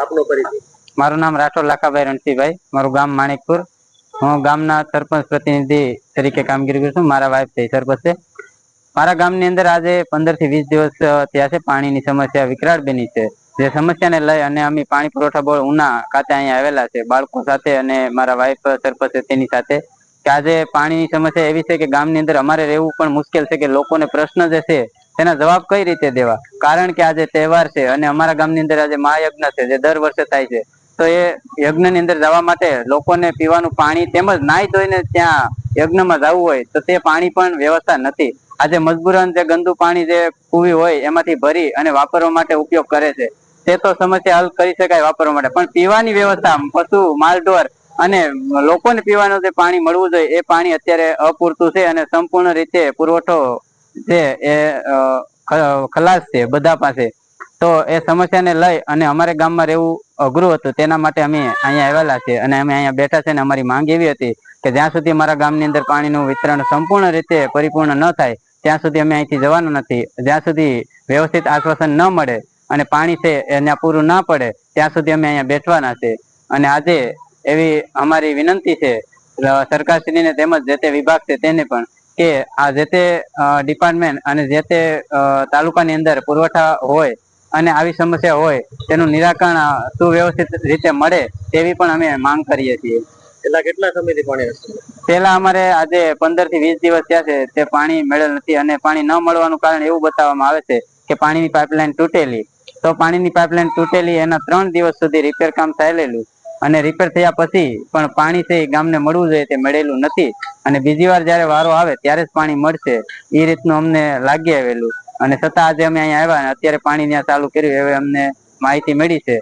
આપનો પરિચય. મારું નામ રાઠોડ લાખાભાઈ રણસીભાઈ મારું ગામ માણેકપુર. હું ગામના સરપંચ પ્રતિનિધિ તરીકે કામગીરી કરું છું. મારા વાઇફ છે, સરપંચ છે. મારા ગામની અંદર આજે પંદરથી વીસ દિવસ થયા છે. પાણીની સમસ્યા વિકરાળ બની છે. જે સમસ્યાને લઈ અને અમે પાણી પુરવઠા બોર્ડ ઉના ખાતે અહીંયા આવેલા છે. બાળકો સાથે અને મારા વાઇફ સરપંચ તેની સાથે. કે આજે પાણીની સમસ્યા એવી છે કે ગામની અંદર અમારે રહેવું પણ મુશ્કેલ છે કે લોકોને પ્રશ્ન જે છે તેના જવાબ કઈ રીતે દેવા? કારણ કે આજે તહેવાર છે અને અમારા ગામની અંદર આજે મહાયજ્ઞ છે, જે દર વર્ષે થાય છે. તો એ યજ્ઞની અંદર જવા માટે લોકોને પીવાનું પાણી તેમજ નાઈ ધોઈને ત્યાં યજ્ઞમાં જવું હોય તો તે પાણી પણ વ્યવસ્થા નથી. આજે મજબૂરન જે ગંદુ પાણી જે કુવી હોય એમાંથી ભરી અને વાપરવા માટે ઉપયોગ કરે છે. તે તો સમસ્યા હલ કરી શકાય વાપરવા માટે. પણ પીવાની વ્યવસ્થા, પશુ, માલઢોર અને લોકોને પીવાનું જે પાણી મળવું જોઈએ, એ પાણી અત્યારે અપૂરતું છે અને સંપૂર્ણ રીતે પુરવઠો છે એ ખલાસ છે બધા પાસે. તો એ સમસ્યાને લઈ અને અમારે ગામમાં રહેવું અઘરું હતું. તેના માટે અમે અહીંયા આવેલા છે અને અમે અહીંયા બેઠા છે અને અમારી માંગ એવી હતી કે જ્યાં સુધી અમારા ગામની અંદર પાણીનું વિતરણ સંપૂર્ણ રીતે પરિપૂર્ણ ન થાય, ત્યાં સુધી અમે અહીંથી જવાનું નથી. જ્યાં સુધી વ્યવસ્થિત આશ્વાસન ન મળે અને પાણી છે એને પૂરું ના પડે, ત્યાં સુધી અમે અહીંયા બેઠવાના છે. અને આજે એવી અમારી વિનંતી છે સરકારશ્રીને તેમજ જે તે વિભાગ છે તેને પણ કે આ જે તે ડિપાર્ટમેન્ટ અને જે તે તાલુકાની અંદર પુરવઠા હોય અને આવી સમસ્યા હોય તેનું નિરાકરણ સુવ્યવસ્થિત રીતે મળે તેવી પણ અમે માંગ કરીએ છીએ. પેલા કેટલા સમયથી પાણી પેલા અમારે આજે પંદરથી વીસ દિવસ થયા છે તે પાણી મળેલ નથી અને પાણી ન મળવાનું કારણ એવું બતાવવામાં આવે છે કે પાણીની પાઇપલાઇન તૂટેલી. તો પાણીની પાઇપલાઇન તૂટેલી એના ત્રણ દિવસ સુધી રિપેર કામ થયેલું અને રિપેર થયા પછી પણ પાણી છે ગામને મળવું જોઈએ તે મળેલું નથી. અને બીજી વાર જયારે વારો આવે ત્યારે જ પાણી મળશે. એ રીતનું અમને લાગી આવેલું. અને છતાં આજે અમે અહીંયા આવ્યા અને અત્યારે પાણી ત્યાં ચાલુ કર્યું. એવી અમને માહિતી મળી છે.